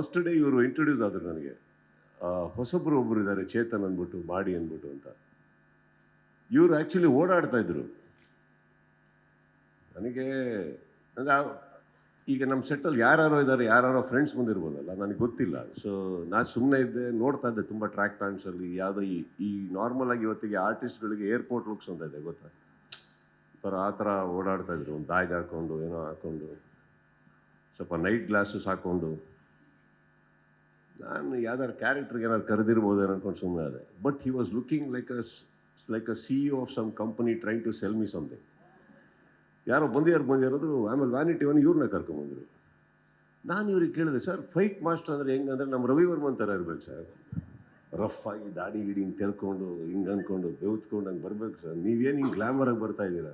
First day ಇವರು introduce ಆದರು ನನಗೆ ಆ, ಹೊಸಬ್ರು ಒಬ್ಬರು ಇದ್ದಾರೆ ಚೇತನ್ ಅಂದ್ಬಿಟ್ಟು ಮಾಡಿ ಅಂದ್ಬಿಟ್ಟು ಅಂತ. ಇವರು ಆ್ಯಕ್ಚುಲಿ ಓಡಾಡ್ತಾ ಇದ್ರು. ನನಗೆ ಅಂದರೆ ಈಗ ನಮ್ಮ ಸೆಟ್ಟಲ್ಲಿ ಯಾರ್ಯಾರೋ ಇದ್ದಾರೆ ಯಾರ್ಯಾರೋ ಫ್ರೆಂಡ್ಸ್ ಬಂದಿರ್ಬೋದಲ್ಲ ನನಗೆ ಗೊತ್ತಿಲ್ಲ. ಸೊ ನಾನು ಸುಮ್ಮನೆ ಇದ್ದೆ ನೋಡ್ತಾ ಇದ್ದೆ ತುಂಬ ಟ್ರ್ಯಾಕ್ ಪ್ಯಾಂಟ್ಸಲ್ಲಿ ಯಾವುದೋ ಈ ಈ ನಾರ್ಮಲ್ ಆಗಿ ಇವತ್ತಿಗೆ ಆರ್ಟಿಸ್ಟ್ಗಳಿಗೆ ಏರ್ಪೋರ್ಟ್ ಲುಕ್ಸ್ ಅಂತ ಇದೆ ಗೊತ್ತಾ? ಥರ ಆ ಥರ ಓಡಾಡ್ತಾ ಇದ್ರು. ಒಂದು ಬ್ಯಾಗ್ ಹಾಕ್ಕೊಂಡು ಏನೋ ಹಾಕ್ಕೊಂಡು ಸ್ವಲ್ಪ ನೈಟ್ ಗ್ಲಾಸಸ್ ಹಾಕ್ಕೊಂಡು ನಾನು ಯಾವ್ದಾರು ಕ್ಯಾರೆಕ್ಟರ್ಗೆ ಏನಾದ್ರು ಕರೆದಿರ್ಬೋದು ಅನ್ಕೊಂಡು ಸುಮ್ಮನೆ ಅದೇ but he was looking like a like a C of some company trying to sell me something ಯಾರೋ ಬಂದಿಯಾರು ಬಂದಿರೋದು, ಆಮೇಲೆ ವ್ಯಾನಿಟಿ ಒನ್ ಇವ್ರನ್ನ ಕರ್ಕೊಂಬಂದರು ನಾನು ಇವ್ರಿಗೆ ಕೇಳಿದೆ ಸರ್ ಫೈಟ್ ಮಾಸ್ಟರ್ ಅಂದರೆ ಹೆಂಗಂದ್ರೆ ನಮ್ಮ ರವಿವರ್ಮನ್ ಅಂತಾರೆ ಇರ್ಬೇಕು ಸರ್ ರಫ್ ಆಗಿ ದಾಡಿ ಗಿಡಿ ಹಿಂಗೆ ತೆರ್ಕೊಂಡು ಹಿಂಗೆ ಅಂದ್ಕೊಂಡು ಬೆವ್ತ್ಕೊಂಡು ಹಂಗೆ ಬರ್ಬೇಕು ಸರ್ ನೀವೇನು ಹಿಂಗೆ ಗ್ಲಾಮರಾಗಿ ಬರ್ತಾ ಇದ್ದೀರಾ?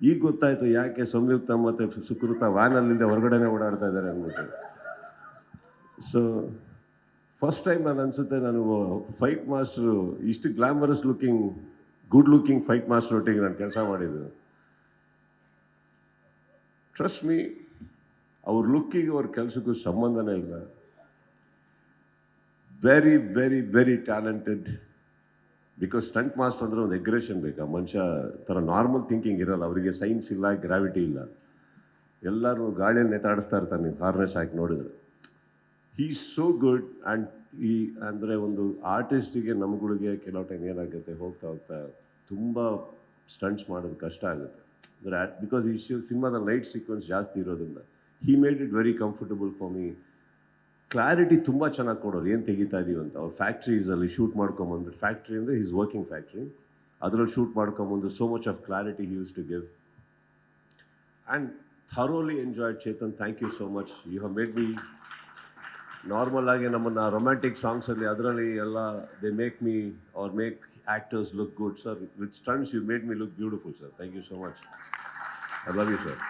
ಈಗ ಗೊತ್ತಾಯ್ತು ಯಾಕೆ ಸಂಯುಕ್ತ ಮತ್ತು ಸುಕೃತ ವ್ಯಾನಲ್ಲಿಂದ ಹೊರಗಡೆನೇ ಓಡಾಡ್ತಾ ಇದ್ದಾರೆ ಅಂದ್ಬಿಟ್ಟು. ಸೊ ಫಸ್ಟ್ ಟೈಮ್ ನಾನು ಅನ್ಸುತ್ತೆ ನಾನು ಫೈಟ್ ಮಾಸ್ಟ್ರು ಇಷ್ಟು glamorous looking good looking fight master ಒಟ್ಟಿಗೆ ನಾನು ಕೆಲಸ ಮಾಡಿದ್ದು. ಟ್ರಸ್ಟ್ ಮೀ ಅವ್ರ ಲುಕ್ಕಿಗೆ ಅವ್ರ ಕೆಲಸಕ್ಕೂ ಸಂಬಂಧನೇ ಇಲ್ಲ. Very very very talented because stunt master ಅಂದರೆ ಒಂದು ಎಗ್ರೆಷನ್ ಬೇಕು. ಮನುಷ್ಯ ಥರ ನಾರ್ಮಲ್ ಥಿಂಕಿಂಗ್ ಇರಲ್ಲ. ಅವರಿಗೆ ಸೈನ್ಸ್ ಇಲ್ಲ ಗ್ರಾವಿಟಿ ಇಲ್ಲ. ಎಲ್ಲರೂ ಗಾಳಿಯಲ್ಲಿ ನೇತಾಡಿಸ್ತಾ ಇರ್ತಾರೆ. ನೀವು ಹಾರ್ನೆಸ್ ಹಾಕಿ ನೋಡಿದ್ರೆ. ಹೀ ಸೋ ಗುಡ್ ಆ್ಯಂಡ್ ಈ ಅಂದರೆ ಒಂದು ಆರ್ಟಿಸ್ಟಿಗೆ ನಮ್ಗಳಿಗೆ ಕೆಲವು ಟೈಮ್ ಏನಾಗುತ್ತೆ, ಹೋಗ್ತಾ ಹೋಗ್ತಾ ತುಂಬ ಸ್ಟಂಟ್ಸ್ ಮಾಡೋದು ಕಷ್ಟ ಆಗುತ್ತೆ. ಅಂದರೆ ಬಿಕಾಸ್ ಈ ಸಿನಿಮಾದ ಲೈಟ್ ಸೀಕ್ವೆನ್ಸ್ ಜಾಸ್ತಿ ಇರೋದ್ರಿಂದ he made it very comfortable for me clarity ತುಂಬ ಚೆನ್ನಾಗಿ ಕೊಡೋರು, ಏನು ತೆಗಿತಾ ಇದೀವಿ ಅಂತ. ಅವ್ರ ಫ್ಯಾಕ್ಟ್ರೀಸಲ್ಲಿ ಶೂಟ್ ಮಾಡ್ಕೊಂಬಂದು ಫ್ಯಾಕ್ಟ್ರಿ ಅಂದರೆ ಈಸ್ ವರ್ಕಿಂಗ್ ಫ್ಯಾಕ್ಟ್ರಿ ಅದರಲ್ಲಿ shoot ಮಾಡ್ಕೊಂಬಂದು so much of clarity use to give and thoroughly enjoyed Chetan thank you so much you have made me normal ಆಗಿ ನಮ್ಮನ್ನು ರೊಮ್ಯಾಂಟಿಕ್ ಸಾಂಗ್ಸಲ್ಲಿ ಅದರಲ್ಲಿ ಎಲ್ಲ they make me or make actors look good sir with stunts you made me look beautiful sir thank you so much I love you sir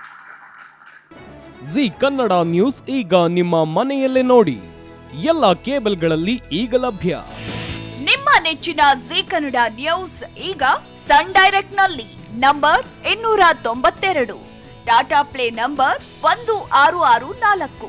Zee Kannada news ಈಗ ನಿಮ್ಮ ಮನೆಯಲ್ಲೇ ನೋಡಿ. ಎಲ್ಲ ಕೇಬಲ್ಗಳಲ್ಲಿ ಈಗ ಲಭ್ಯ. ನಿಮ್ಮ ನೆಚ್ಚಿನ ಜಿ ಕನ್ನಡ ನ್ಯೂಸ್ ಈಗ ಸನ್ ಡೈರೆಕ್ಟ್ನಲ್ಲಿ ನಂಬರ್ ಇನ್ನೂರ ತೊಂಬತ್ತೆರಡು. ಟಾಟಾ ಪ್ಲೇ ನಂಬರ್ ಒಂದು ಆರು ಆರು ನಾಲ್ಕು.